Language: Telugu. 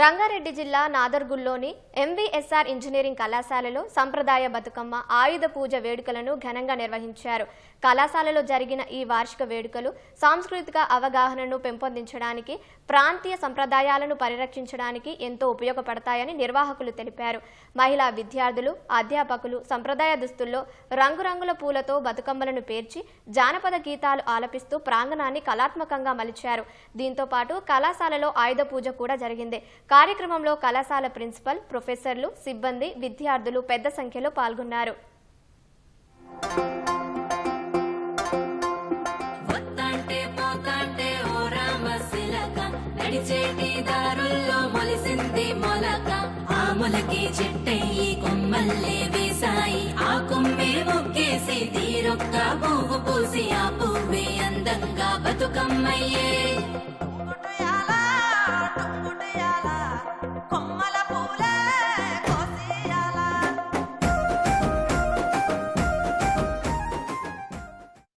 రంగారెడ్డి జిల్లా నాదర్గుల్లోని ఎంవీఎస్ఆర్ ఇంజనీరింగ్ కళాశాలలో సంప్రదాయ బతుకమ్మ ఆయుధ పూజ వేడుకలను ఘనంగా నిర్వహించారు. కళాశాలలో జరిగిన ఈ వార్షిక వేడుకలు సాంస్కృతిక అవగాహనను పెంపొందించడానికి ప్రాంతీయ సంప్రదాయాలను పరిరక్షించడానికి ఎంతో ఉపయోగపడతాయని నిర్వాహకులు తెలిపారు. మహిళా విద్యార్థులు అధ్యాపకులు సంప్రదాయ దుస్తుల్లో రంగురంగుల పూలతో బతుకమ్మలను పేర్చి జానపద గీతాలు ఆలపిస్తూ ప్రాంగణాన్ని కళాత్మకంగా మలిచారు. దీంతో పాటు కళాశాలలో ఆయుధ పూజ కూడా జరిగింది. కార్యక్రమంలో కళాశాల ప్రిన్సిపల్ ప్రొఫెసర్లు సిబ్బంది విద్యార్థులు పెద్ద సంఖ్యలో పాల్గొన్నారు. వత్తాంటే పోతాంటే చెట్టయి కొమ్మల్లే వేసాయి ఆ కొమ్మే మొక్కేసి తీరొక్క పువ్వు పూసి ఆ పువ్వే అందంగా బతుకమ్మయ్యే.